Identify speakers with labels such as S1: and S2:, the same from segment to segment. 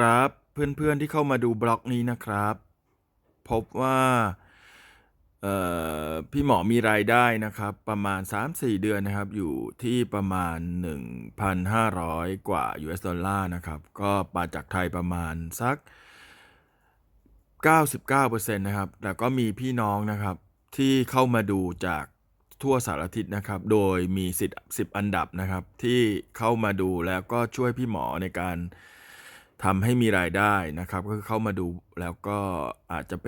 S1: ครับเพื่อนๆที่เข้ามาดูบล็อกนี้นะครับ พบว่าพี่หมอมีรายได้นะครับ ประมาณ 3-4 เดือนนะครับ อยู่ที่ประมาณ 1,500 กว่า US ดอลลาร์นะครับ ก็มาจากไทยประมาณสัก 99%นะครับแต่ก็มีพี่น้องนะครับที่เข้ามาดูจากทั่วสารทิศนะครับ โดยมีสิทธิ์10 อันดับนะครับ ที่เข้ามาดูแล้วก็ช่วยพี่หมอในการ ทำให้มีรายได้นะครับ ก็คือเข้ามาดูแล้วก็อาจจะไป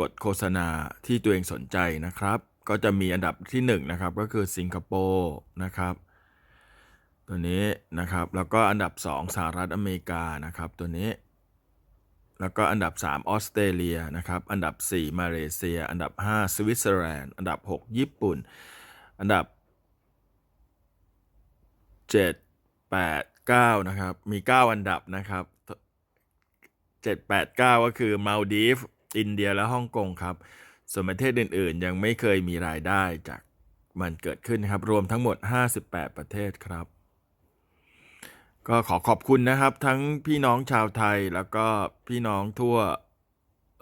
S1: กดโฆษณาที่ตัวเองสนใจนะครับ ก็จะมีอันดับที่1นงนะครับก็คือสิงคโปร์นะครับ ตัวนี้นะครับแล้วก็อันดับ 2 สหรัฐอเมริกานะครับ ตัวนี้ แล้วก็อันดับ 3 ออสเตรเลียนะครับ อันดับ 4 มาเลเซีย อันดับ 5 สวิตเซอร์แลนด์อันดับ 6 ญี่ปุ่น อันดับ 7 8 9นะครับมี 9 อันดับนะครับ 7 8 9 ก็คือมาลดีฟอินเดียและฮ่องกงครับ ส่วนประเทศอื่นๆ ยังไม่เคยมีรายได้จากมันเกิดขึ้นครับ รวมทั้งหมด 58 ประเทศครับ ก็ขอขอบคุณนะครับ ทั้งพี่น้องชาวไทยแล้วก็พี่น้องทั่ว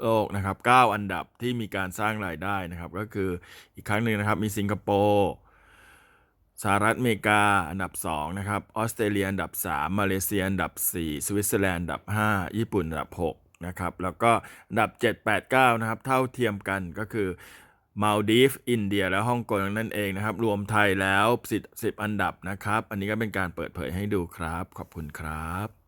S1: โลกนะครับ 9 อันดับที่มีการสร้างรายได้นะครับ ก็คืออีกครั้งหนึ่งนะครับ มีสิงคโปร์ สหรัฐอเมริกาอันดับ 2 นะครับ ออสเตรเลียอันดับ 3 มาเลเซียอันดับ 4 สวิตเซอร์แลนด์อันดับ 5 ญี่ปุ่นอันดับ 6 นะครับ แล้วก็อันดับ 7 8 9 นะครับ เท่าเทียมกันก็คือมาลดีฟอินเดียและฮ่องกงนั่นเองนะครับ รวมไทยแล้ว 10 10 อันดับนะครับ อันนี้ก็เป็นการเปิดเผยให้ดูครับ ขอบคุณครับ